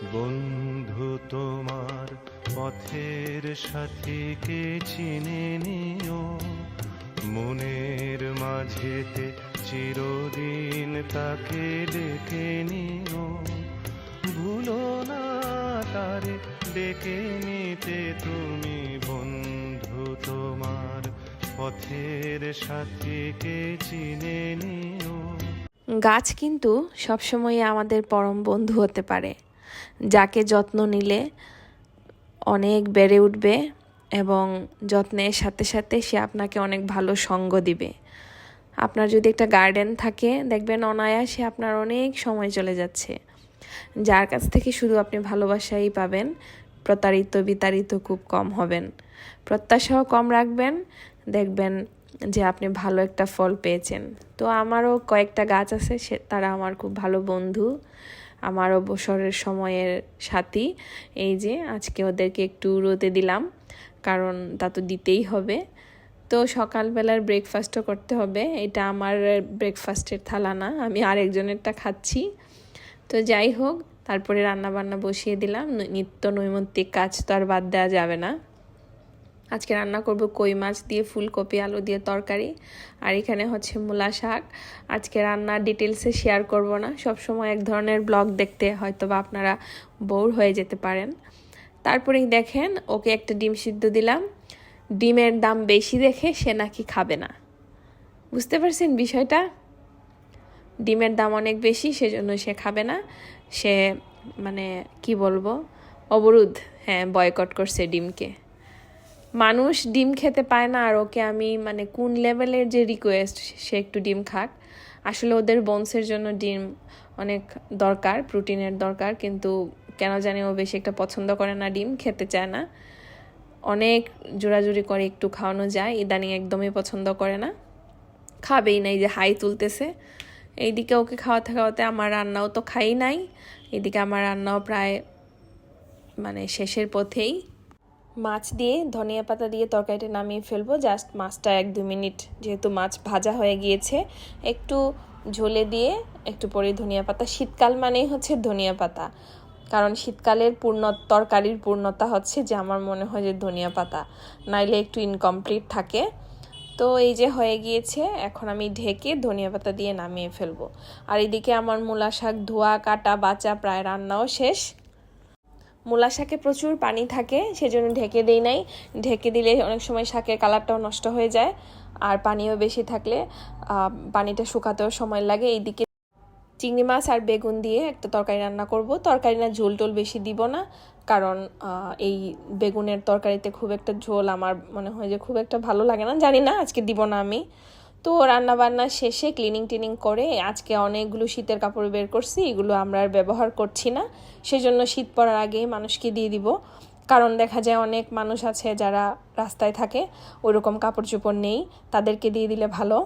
বন্ধু, তোমার পথের সাথীকে চিনে নিও? মনের মাঝেতে চিরদিন তাকে ডেকে নিও। ভুলো না তারে ডেকে নিতে তুমি বন্ধু, তোমার পথের সাথীকে চিনে নিও? গাছ কিন্তু সবসময় আমাদের পরম বন্ধু হতে পারে। যাকে যত্ন নিলে অনেক বেড়ে উঠবে এবং যত্নের সাথে সাথে সে আপনাকে অনেক ভালো সঙ্গ দিবে। আপনার যদি একটা গার্ডেন থাকে, দেখবেন অনায়াসে আপনার অনেক সময় চলে যাচ্ছে। যার কাছ থেকে শুধু আপনি ভালোবাসাই পাবেন, প্রতারিত, বিতাড়িত খুব কম হবেন। প্রত্যাশাও কম রাখবেন, দেখবেন যে আপনি ভালো একটা ফল পেয়েছেন। তো আমারও কয়েকটা গাছ আছে, সে, তারা আমার খুব ভালো বন্ধু। আমার অবসরের সময়ের সাথী। এই যে, আজকে ওদেরকে একটু রোদে দিলাম, কারণ তা তো দিতেই হবে। তো সকালবেলার ব্রেকফাস্টও করতে হবে। এটা আমার ব্রেকফাস্টের থালা না, আমি আরেকজনেরটা খাচ্ছি। তো যাই হোক, তারপরে রান্না বান্না বসিয়ে দিলাম। নিত্য নৈমিত্তিক কাজ তো আর বাদ দেওয়া যাবে না। আজকে রান্না করব কই মাছ দিয়ে ফুলকপি, আলু দিয়ে তরকারি আর এখানে হচ্ছে মূলা শাক। আজকে রান্নার ডিটেলসে শেয়ার করব না সব সময় এক ধরনের ব্লগ দেখতে হয়তো বা আপনারা বোর হয়ে যেতে পারেন। তারপরেই দেখেন, ওকে একটা ডিম সিদ্ধ দিলাম। ডিমের দাম বেশি দেখে সে নাকি খাবে না। বুঝতে পারছেন বিষয়টা? ডিমের দাম অনেক বেশি, সেজন্য সে খাবে না। সে মানে কি বলব? অবরোধ হ্যাঁ বয়কট করছে ডিমকে। মানুষ ডিম খেতে পায় না আর ওকে আমি মানে কোন লেভেলের যে রিকোয়েস্ট সে একটু ডিম খাক। আসলে ওদের বোনসের জন্য ডিম অনেক দরকার প্রোটিনের দরকার, কিন্তু কেন জানি ও বেশি একটা পছন্দ করে না ডিম, খেতে চায় না। অনেক জোরাজুরি করে একটু খাওয়ানো যায়, ইদানিং একদমই পছন্দ করে না। খাবেই নাই যে হাই তুলতেছে। এইদিকে ওকে খাওয়াতে খাওয়াতে আমার রান্নাও তো খাই নাই এদিকে আমার রান্নাও প্রায় মানে শেষের পথেই। মাছ দিয়ে, ধনিয়া পাতা দিয়ে তরকারিটা নামিয়ে ফেলব। জাস্ট মাছটা এক দু মিনিট, যেহেতু মাছ ভাজা হয়ে গিয়েছে, একটু ঝোলে দিয়ে একটু পরে ধনিয়া পাতা। শীতকাল মানেই হচ্ছে ধনিয়া পাতা। কারণ শীতকালের পূর্ণ, তরকারির পূর্ণতা হচ্ছে যে আমার মনে হয় যে ধনিয়া পাতা। নাইলে একটু ইনকমপ্লিট থাকে। তো এই যে হয়ে গিয়েছে, এখন আমি ঢেকে ধনিয়া পাতা দিয়ে নামিয়ে ফেলব। আর এদিকে আমার মূলা শাক ধোয়া, কাটা, বাচা, প্রায় রান্নাও শেষ। মূলা শাকে প্রচুর পানি থাকে, সেজন্য ঢেকে দেই নাই। ঢেকে দিলে অনেক সময় শাকের কালারটাও নষ্ট হয়ে যায় আর পানিও বেশি থাকলে পানিটা শুকাতেও সময় লাগে। এইদিকে চিংড়ি মাছ আর বেগুন দিয়ে একটা তরকারি রান্না করব। তরকারি না ঝোল টোল বেশি দিব না, কারণ এই বেগুনের তরকারিতে খুব একটা ঝোল আমার মনে হয় যে খুব একটা ভালো লাগে না। জানি না আজকে দিব না আমি। তো রান্না বান্না শেষে ক্লিনিং টিনিং করে আজকে অনেকগুলো শীতের কাপড় বের করছি, এগুলো আমরা আর ব্যবহার করছি না। সেজন্য শীত পড়ার আগেই মানুষকে দিয়ে দিব। কারণ দেখা যায় অনেক মানুষ আছে যারা রাস্তায় থাকে ওইরকম কাপড় চোপড় নেই, তাদেরকে দিয়ে দিলে ভালো।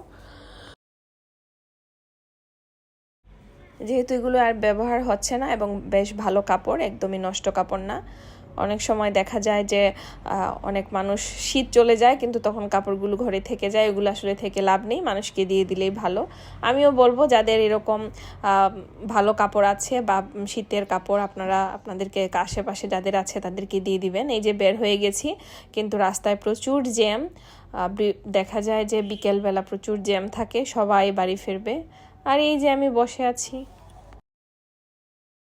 যেহেতু এগুলো আর ব্যবহার হচ্ছে না এবং বেশ ভালো কাপড়, একদমই নষ্ট কাপড় না। অনেক সময় দেখা যায় যে অনেক মানুষ শীত চলে যায়, কিন্তু তখন কাপড়গুলো ঘরে থেকে যায় এগুলো আসলে থেকে লাভ নেই, মানুষকে দিয়ে দিলেই ভালো। আমিও বলব, যাদের এরকম ভালো কাপড় আছে বা শীতের কাপড় আপনারা, আপনাদেরকে আশেপাশে যাদের আছে তাদেরকে দিয়ে দিবেন। এই যে বের হয়ে গেছি, কিন্তু রাস্তায় প্রচুর জ্যাম দেখা যায় যে বিকেলবেলা প্রচুর জ্যাম থাকে, সবাই বাড়ি ফিরবে। আর এই যে আমি বসে আছি।